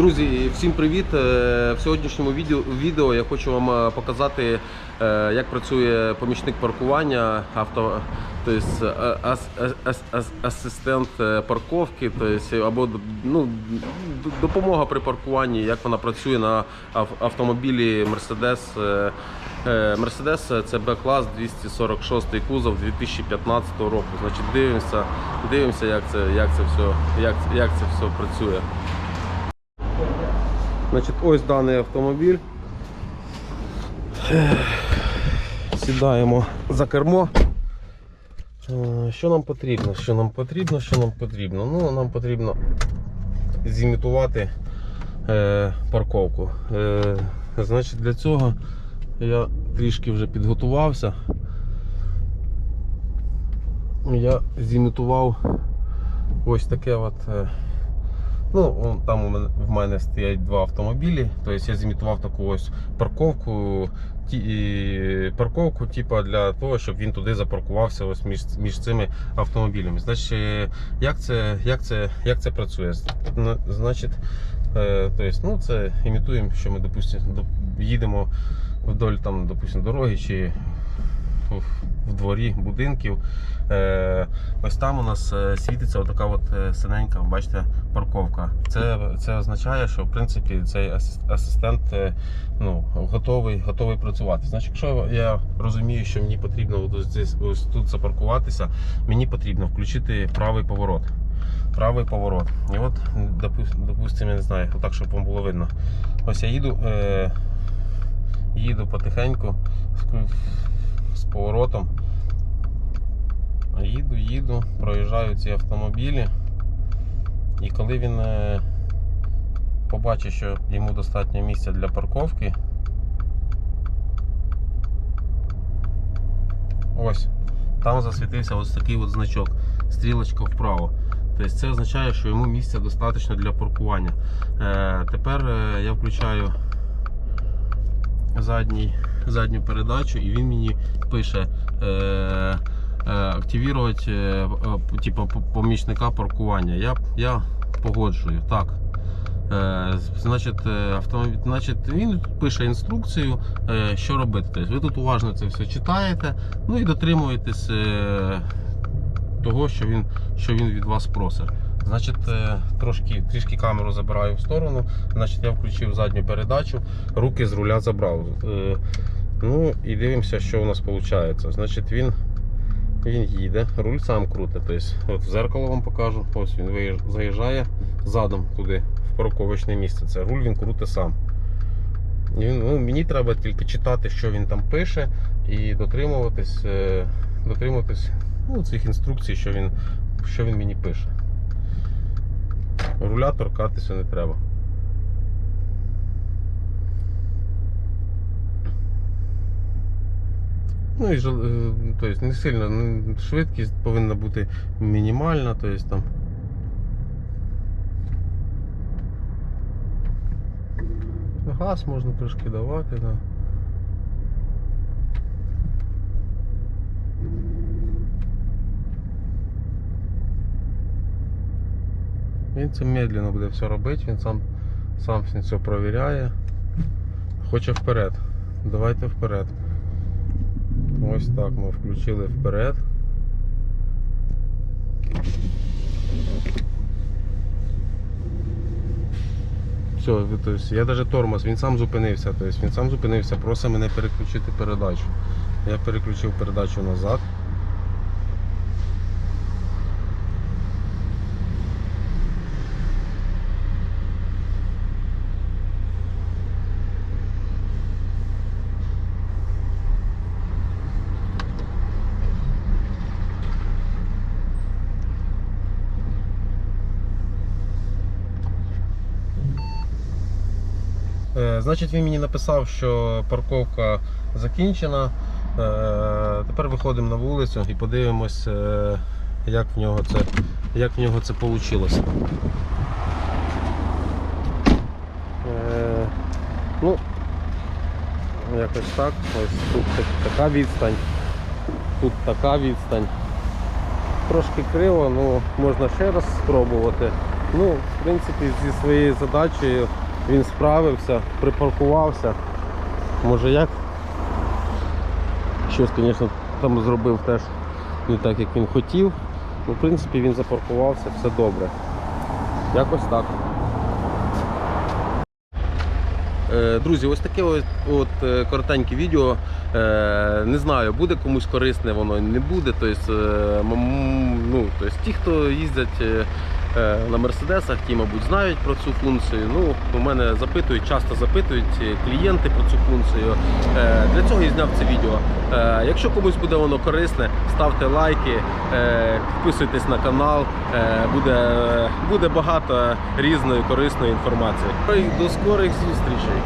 Друзі, всім привіт! Е, В сьогоднішньому відео, я хочу вам е, показати, е, як працює помічник паркування, авто, тобто, ас, ас, ас, ас- асистент парковки, тобто, або ну, допомога при паркуванні, як вона працює на автомобілі Mercedes. Mercedes це Б-клас 246 кузов 2015 року. Значить, дивимося, дивимося, як це, як це все, як, як це все працює. Значить, ось даний автомобіль. Сідаємо за кермо. Е, Що нам потрібно? Що нам потрібно? Що нам потрібно? Ну, нам потрібно зімітувати е, парковку. Е, значить, для цього я трішки вже підготувався. Я зімітував ось таке от. Ну, там в мене стоять два автомобілі. Тобто я зімітував таку ось парковку, ті, парковку типа, для того, щоб він туди запаркувався ось між, між цими автомобілями. Значить, е, як це, як це, як це працює? Значить, е, тобто, ну, це імітуємо, що ми допустим, їдемо вдоль там, допустим, дороги чи в- дворі будинків. Е, ось там у нас е, світиться отака от е, синенька, бачите, парковка. Це, це означає, що в принципі цей асистент ну, готовий, готовий працювати. Значить, якщо я розумію, що мені потрібно ось, тут запаркуватися, мені потрібно включити правий поворот. Правий поворот. І от, допустимо, я не знаю, отак, щоб вам було видно. Ось я їду, е, їду потихеньку з- поворотом. Їду, їду, проїжджаю ці автомобілі. І коли він е, побачить, що йому достатньо місця для парковки, ось, там засвітився ось такий от значок, стрілочка вправо. Тобто це означає, що йому місця достатньо для паркування. Е, тепер е, я включаю задній, задню передачу і він мені пише. Е, активувати е, е, типу, помічника паркування. Я, я погоджую. Так. Е, Значить, е, автомобіль, значить, він пише інструкцію, е, що робити. Тобто ви тут уважно це все читаєте, ну і дотримуєтесь е, того, що він, що він від вас просить. Значить, е, трошки, трішки камеру забираю в сторону. Значить, я включив задню передачу, руки з руля забрав. Е, Ну і дивимося, що у нас виходить. Значить, він він їде, руль сам крутить. Тобто, от в зеркало вам покажу. Ось він заїжджає задом туди, в парковочне місце. Це руль він крутить сам. Ну, мені треба тільки читати, що він там пише, і дотримуватись, е, дотримуватись ну, цих інструкцій, що він, що він мені пише. Руля торкатися не треба. Ну і е, тобто не сильно, швидкість повинна бути мінімальна, тобто там. Газ можна трошки давати, да. Він це медленно буде все робити, він сам, сам все провіряє. Хоче вперед. Давайте вперед. Ось так ми включили вперед. Все, то есть, я навіть тормоз, він сам зупинився, тобто він сам зупинився, просить мене переключити передачу. Я переключив передачу назад. Значить, він мені написав, що парковка закінчена. Е, Тепер виходимо на вулицю і подивимось, е, як в нього це, як в нього це вийшло. Е, Ну, якось так. Ось тут така відстань, тут така відстань. Трошки криво, ну можна ще раз спробувати. Ну, в принципі, зі своєю задачею він справився, припаркувався. Може як? Щось, звісно, там зробив теж не так, як він хотів. Ну, в принципі, він запаркувався, все добре. Якось так. Е, Друзі, ось таке ось, от е, коротеньке відео. Е, Не знаю, буде комусь корисне, воно не буде. Тобто, ну, тобто, ті, хто їздять на мерседесах, ті, мабуть, знають про цю функцію. Ну, у мене запитують, часто запитують е, клієнти про цю функцію. Е, Для цього і зняв це відео. Е, Якщо комусь буде воно корисне, ставте лайки, е, підписуйтесь на канал. Е, Буде, буде багато різної корисної інформації. До скорих зустрічей!